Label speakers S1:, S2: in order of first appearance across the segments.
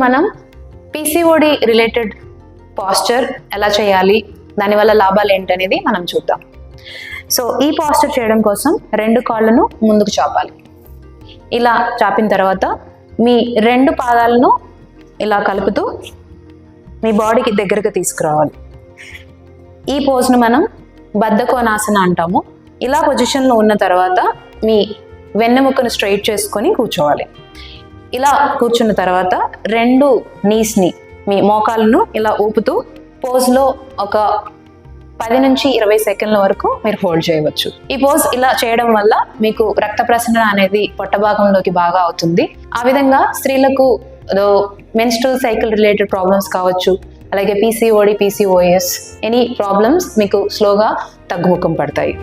S1: మనం PCOD related Pasteur ఎలా చేయాలి? దానివల్ల లాభాలు ఏంటనేది మనం చూద్దాం. సో ఈ పాస్చర్ చేయడం కోసం రెండు కాళ్ళను ముందుకు చాపాలి. ఇలా చాపిన తర్వాత మీ రెండు పాదాలను ఇలా కలుపుతూ మీ బాడీకి దగ్గరకు తీసుకురావాలి. ఈ పోజ్ను మనం బద్ధకోనాసన అంటాము. ఇలా పొజిషన్లో ఉన్న తర్వాత మీ వెన్నెముకను స్ట్రైట్ చేసుకొని కూర్చోవాలి. ఇలా కూర్చున్న తర్వాత రెండు నీస్ని మీ మోకాలను ఇలా ఊపుతూ పోజ్లో ఒక పది నుంచి ఇరవై సెకండ్ల వరకు మీరు హోల్డ్ చేయవచ్చు. ఈ పోజ్ ఇలా చేయడం వల్ల మీకు రక్త ప్రసరణ అనేది పొట్ట భాగంలోకి బాగా అవుతుంది. ఆ విధంగా స్త్రీలకు మెన్స్ట్రల్ సైకిల్ రిలేటెడ్ ప్రాబ్లమ్స్ కావచ్చు అలాగే పీసీఓడి పీసీఓఎస్ ఎనీ ప్రాబ్లమ్స్ మీకు స్లోగా తగ్గుముఖం పడతాయి.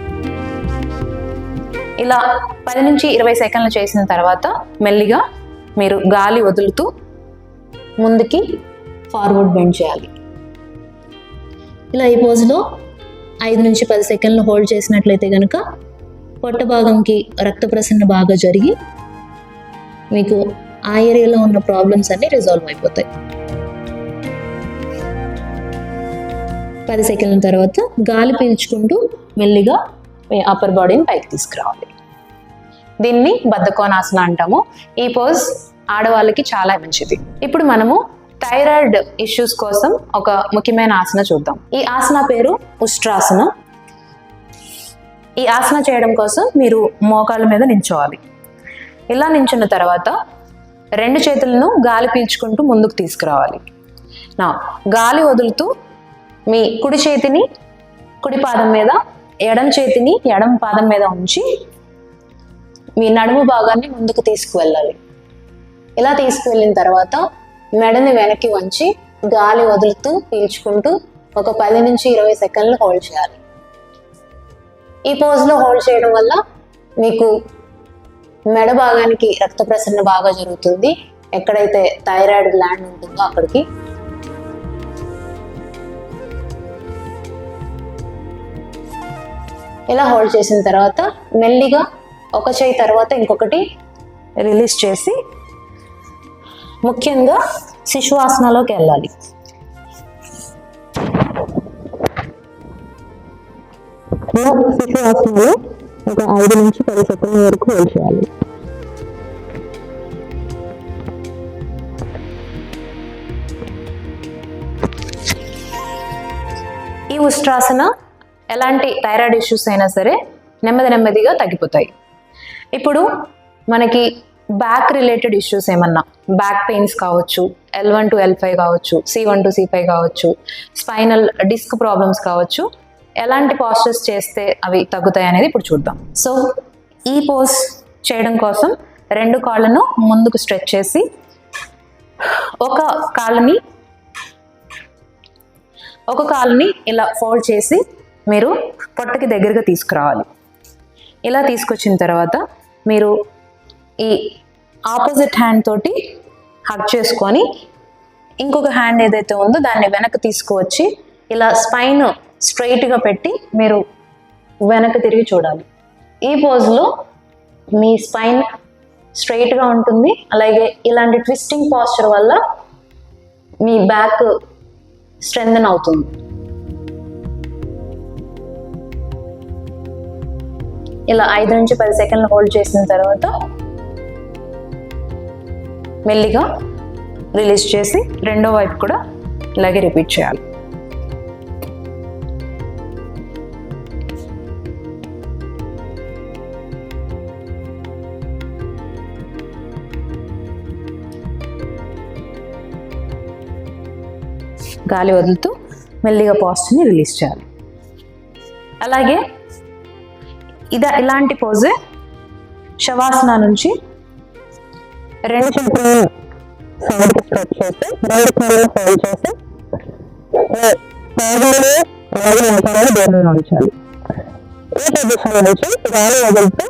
S1: ఇలా పది నుంచి ఇరవై సెకండ్లు చేసిన తర్వాత మెల్లిగా మీరు గాలి వదులుతూ ముందుకి ఫార్వర్డ్ బెండ్ చేయాలి. ఇలా ఈ పోజ్లో ఐదు నుంచి పది సెకండ్లు హోల్డ్ చేసినట్లయితే కనుక పొట్ట భాగంకి రక్త ప్రసరణ బాగా జరిగి మీకు ఆ ఏరియాలో ఉన్న ప్రాబ్లమ్స్ అన్నీ రిజాల్వ్ అయిపోతాయి. పది సెకండ్ల తర్వాత గాలి పీల్చుకుంటూ మెల్లిగా మీ అప్పర్ బాడీని పైకి తీసుకురావాలి. దీన్ని బద్ధకోనాసన అంటాము. ఈ పోజ్ ఆడవాళ్ళకి చాలా మంచిది. ఇప్పుడు మనము థైరాయిడ్ ఇష్యూస్ కోసం ఒక ముఖ్యమైన ఆసన చూద్దాం. ఈ ఆసన పేరు ఉష్ట్రాసన. ఈ ఆసన చేయడం కోసం మీరు మోకాల మీద నించోవాలి. ఇలా నించున్న తర్వాత రెండు చేతులను గాలి పీల్చుకుంటూ ముందుకు తీసుకురావాలి. నా గాలి వదులుతూ మీ కుడి చేతిని కుడి పాదం మీద ఎడం చేతిని ఎడం పాదం మీద ఉంచి మీ నడుము భాగాన్ని ముందుకు తీసుకువెళ్ళాలి. ఇలా తీసుకువెళ్ళిన తర్వాత మెడని వెనక్కి వంచి గాలి వదులుతూ పీల్చుకుంటూ ఒక పది నుంచి ఇరవై సెకండ్లు హోల్డ్ చేయాలి. ఈ పోజ్లో హోల్డ్ చేయడం వల్ల మీకు మెడ భాగానికి రక్త ప్రసరణ బాగా జరుగుతుంది. ఎక్కడైతే థైరాయిడ్ గ్లాండ్ ఉంటుందో అక్కడికి. ఇలా హోల్డ్ చేసిన తర్వాత మెల్లిగా ఒక చేయి తర్వాత ఇంకొకటి రిలీజ్ చేసి ముఖ్యంగా శిశువాసనలోకి వెళ్ళాలి.
S2: శిశువాసనలో ఒక ఐదు నుంచి పది సెకండ్ల వరకు హోల్డ్ చేయాలి.
S1: ఈ ఉష్ట్రాసన ఎలాంటి థైరాయిడ్ ఇష్యూస్ అయినా సరే నెమ్మది నెమ్మదిగా తగ్గిపోతాయి. ఇప్పుడు మనకి బ్యాక్ రిలేటెడ్ ఇష్యూస్ ఏమన్నా? బ్యాక్ పెయిన్స్ కావచ్చు L one two L five కావచ్చు C one two C five కావచ్చు స్పైనల్ డిస్క్ ప్రాబ్లమ్స్ కావచ్చు ఎలాంటి పాస్చర్స్ చేస్తే అవి తగ్గుతాయి అనేది ఇప్పుడు చూద్దాం. సో ఈ పోజ్ చేయడం కోసం రెండు కాళ్ళను ముందుకు స్ట్రెచ్ చేసి ఒక కాళ్ళని ఒక కాలుని ఇలా ఫోల్డ్ చేసి మీరు పొట్టకి దగ్గరగా తీసుకురావాలి. ఇలా తీసుకొచ్చిన తర్వాత మీరు ఈ ఆపోజిట్ హ్యాండ్ తోటి హక్ చేసుకొని ఇంకొక హ్యాండ్ ఏదైతే ఉందో దాన్ని వెనక్కి తీసుకువచ్చి ఇలా స్పైన్ స్ట్రైట్గా పెట్టి మీరు వెనక్కి తిరిగి చూడాలి. ఈ పోజ్లో మీ స్పైన్ స్ట్రైట్గా ఉంటుంది. అలాగే ఇలాంటి ట్విస్టింగ్ పాస్చర్ వల్ల మీ బ్యాక్ స్ట్రెంగ్న్ అవుతుంది. ఇలా ఐదు నుంచి పది సెకండ్లు హోల్డ్ చేసిన తర్వాత మెల్లిగా రిలీజ్ చేసి రెండో వైపు కూడా ఇలాగే రిపీట్ చేయాలి. గాలి వదులుతూ మెల్లిగా పాస్ట్ని రిలీజ్ చేయాలి. అలాగే ఇదా ఇలాంటి పోజే శవాసన నుంచి రెండు
S2: చేతులను సైడ్కి స్ట్రెచ్ చేసి రెండు కాళ్ళు హోల్డ్ చేసి పాదాలు అలాగే మోకాలు దూరంగా ఉంచాలి. ఈ పొజిషన్ నుంచి వదులుతూ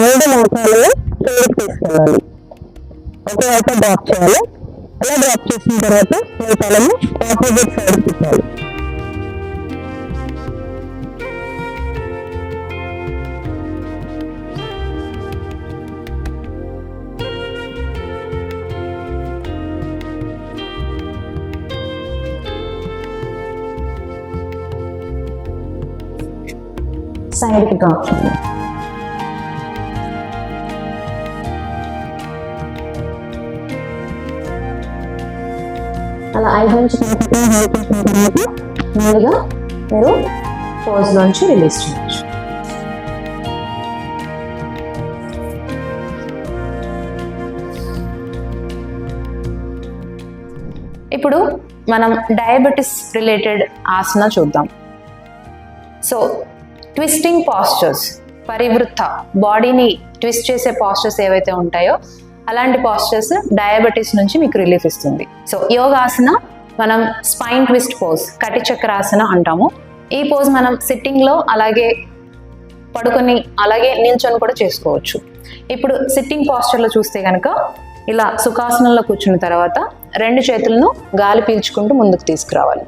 S2: రెండు మోకాలను కిందకి తీసుకెళ్ళాలి. ఒకవైపు డ్రాప్ చేయాలి. అలా డ్రాప్ చేసిన తర్వాత మీ తలను ఆపోజిట్ సైడ్ తిప్పాలి
S1: సైడ్కి డ్రాప్ చేయండి అలా ఐదు నుంచి తర్వాత ముందుగా మీరు పోజ్లోంచి రిలీజ్ చేయొచ్చు. ఇప్పుడు మనం డయాబెటీస్ రిలేటెడ్ ఆసన చూద్దాం. సో ట్విస్టింగ్ పాస్చర్స్ పరివృత్త బాడీని ట్విస్ట్ చేసే పాస్చర్స్ ఏవైతే ఉంటాయో అలాంటి పాస్చర్స్ డయాబెటీస్ నుంచి మీకు రిలీఫ్ ఇస్తుంది. సో యోగాసన మనం స్పైన్ ట్విస్ట్ పోజ్ కటి చక్రాసన అంటాము. ఈ పోజ్ మనం సిట్టింగ్లో అలాగే పడుకొని అలాగే నిల్చొని కూడా చేసుకోవచ్చు. ఇప్పుడు సిట్టింగ్ పాస్చర్లో చూస్తే కనుక ఇలా సుఖాసనంలో కూర్చున్న తర్వాత రెండు చేతులను గాలి పీల్చుకుంటూ ముందుకు తీసుకురావాలి.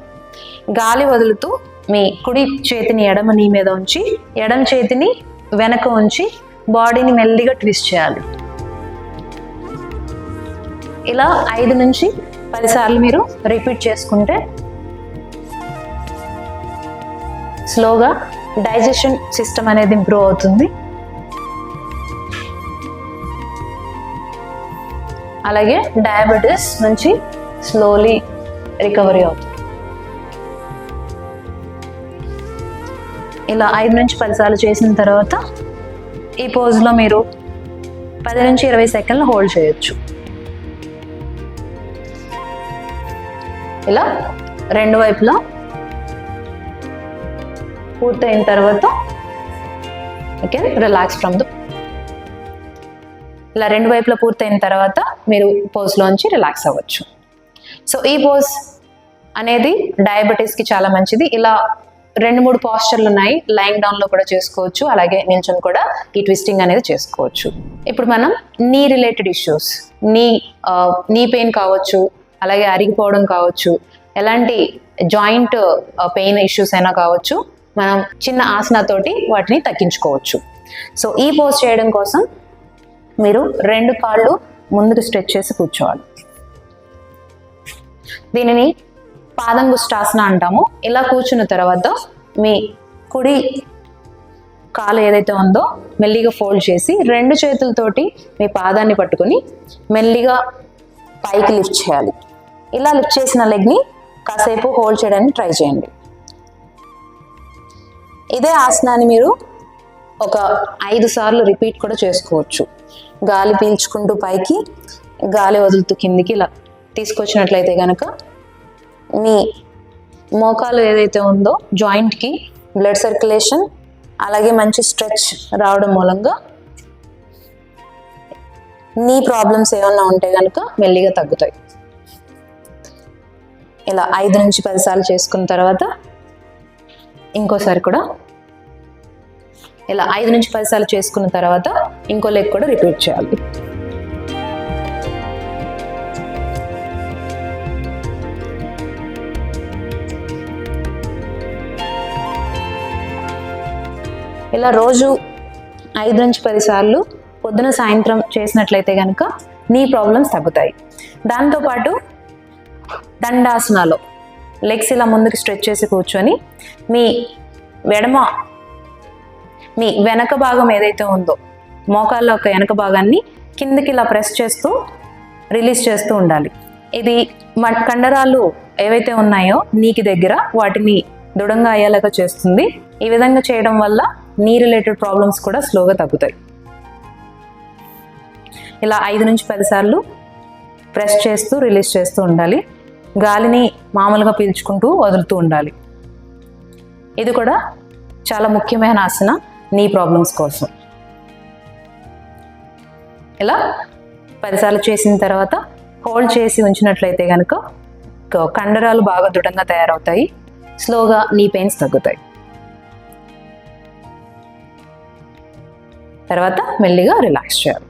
S1: గాలి వదులుతూ మీ కుడి చేతిని ఎడమ నీ మీద ఉంచి ఎడమ చేతిని వెనక ఉంచి బాడీని మెల్లిగా ట్విస్ట్ చేయాలి. ఇలా ఐదు నుంచి పదిసార్లు మీరు రిపీట్ చేసుకుంటే స్లోగా డైజెషన్ సిస్టమ్ అనేది ఇంప్రూవ్ అవుతుంది. అలాగే డయాబెటీస్ నుంచి స్లోలీ రికవరీ అవుతుంది. ఇలా ఐదు నుంచి పదిసార్లు చేసిన తర్వాత ఈ పోజ్లో మీరు పది నుంచి ఇరవై సెకండ్లు హోల్డ్ చేయొచ్చు. ఇలా రెండు వైపులా పూర్తయిన తర్వాత ఓకే రిలాక్స్ ఫ్రమ్ ద ఇలా రెండు వైపులా పూర్తయిన తర్వాత మీరు పోజ్లోంచి రిలాక్స్ అవ్వచ్చు. సో ఈ పోజ్ అనేది డయాబెటీస్కి చాలా మంచిది. ఇలా రెండు మూడు పాస్చర్లు ఉన్నాయి. లైన్ డౌన్లో కూడా చేసుకోవచ్చు. అలాగే నిల్చొని కూడా ఈ ట్విస్టింగ్ అనేది చేసుకోవచ్చు. ఇప్పుడు మనం నీ రిలేటెడ్ ఇష్యూస్ నీ నీ పెయిన్ కావచ్చు అలాగే అరిగిపోవడం కావచ్చు ఎలాంటి జాయింట్ పెయిన్ ఇష్యూస్ అయినా కావచ్చు మనం చిన్న ఆసనతోటి వాటిని తగ్గించుకోవచ్చు. సో ఈ పోజ్ చేయడం కోసం మీరు రెండు కాళ్ళు ముందుకు స్ట్రెచ్ చేసి కూర్చోవాలి. దీనిని పాదంగుష్టాసన అంటాము. ఇలా కూర్చున్న తర్వాత మీ కుడి కాలు ఏదైతే ఉందో మెల్లిగా ఫోల్డ్ చేసి రెండు చేతులతోటి మీ పాదాన్ని పట్టుకొని మెల్లిగా పైకి లిఫ్ట్ చేయాలి. ఇలా లిఫ్ట్ చేసిన లెగ్ని కాసేపు హోల్డ్ చేయడానికి ట్రై చేయండి. ఇదే ఆసనాన్ని మీరు ఒక ఐదు సార్లు రిపీట్ కూడా చేసుకోవచ్చు. గాలి పీల్చుకుంటూ పైకి గాలి వదులుతూ కిందికి ఇలా తీసుకొచ్చినట్లయితే కనుక మీ మోకాలు ఏదైతే ఉందో జాయింట్కి బ్లడ్ సర్క్యులేషన్ అలాగే మంచి స్ట్రెచ్ రావడం మూలంగా నీ ప్రాబ్లమ్స్ ఏమన్నా ఉంటే కనుక మెల్లిగా తగ్గుతాయి. ఇలా ఐదు నుంచి పదిసార్లు చేసుకున్న తర్వాత ఇంకోసారి కూడా ఇలా ఐదు నుంచి పదిసార్లు చేసుకున్న తర్వాత ఇంకో లెగ్ కూడా రిపీట్ చేయాలి. ఇలా రోజు ఐదు నుంచి పదిసార్లు పొద్దున సాయంత్రం చేసినట్లయితే కనుక నీ ప్రాబ్లమ్స్ తగ్గుతాయి. దాంతోపాటు దండాసనాలో లెగ్స్ ఇలా ముందుకు స్ట్రెచ్ చేసి కూర్చొని మీ వెడమ మీ వెనక భాగం ఏదైతే ఉందో మోకాళ్ళ యొక్క వెనక భాగాన్ని కిందకి ఇలా ప్రెస్ చేస్తూ రిలీజ్ చేస్తూ ఉండాలి. ఇది కండరాలు ఏవైతే ఉన్నాయో నీకి దగ్గర వాటిని దృఢంగా అయ్యేలాగా చేస్తుంది. ఈ విధంగా చేయడం వల్ల నీ రిలేటెడ్ ప్రాబ్లమ్స్ కూడా స్లోగా తగ్గుతాయి. ఇలా ఐదు నుంచి పదిసార్లు ప్రెస్ చేస్తూ రిలీజ్ చేస్తూ ఉండాలి. గాలిని మామూలుగా పీల్చుకుంటూ వదులుతూ ఉండాలి. ఇది కూడా చాలా ముఖ్యమైన ఆసన నీ ప్రాబ్లమ్స్ కోసం. ఇలా పదిసార్లు చేసిన తర్వాత హోల్డ్ చేసి ఉంచినట్లయితే కనుక కండరాలు బాగా దృఢంగా తయారవుతాయి. స్లోగా నీ పెయిన్స్ తగ్గుతాయి. తర్వాత మెల్లిగా రిలాక్స్ చేయాలి.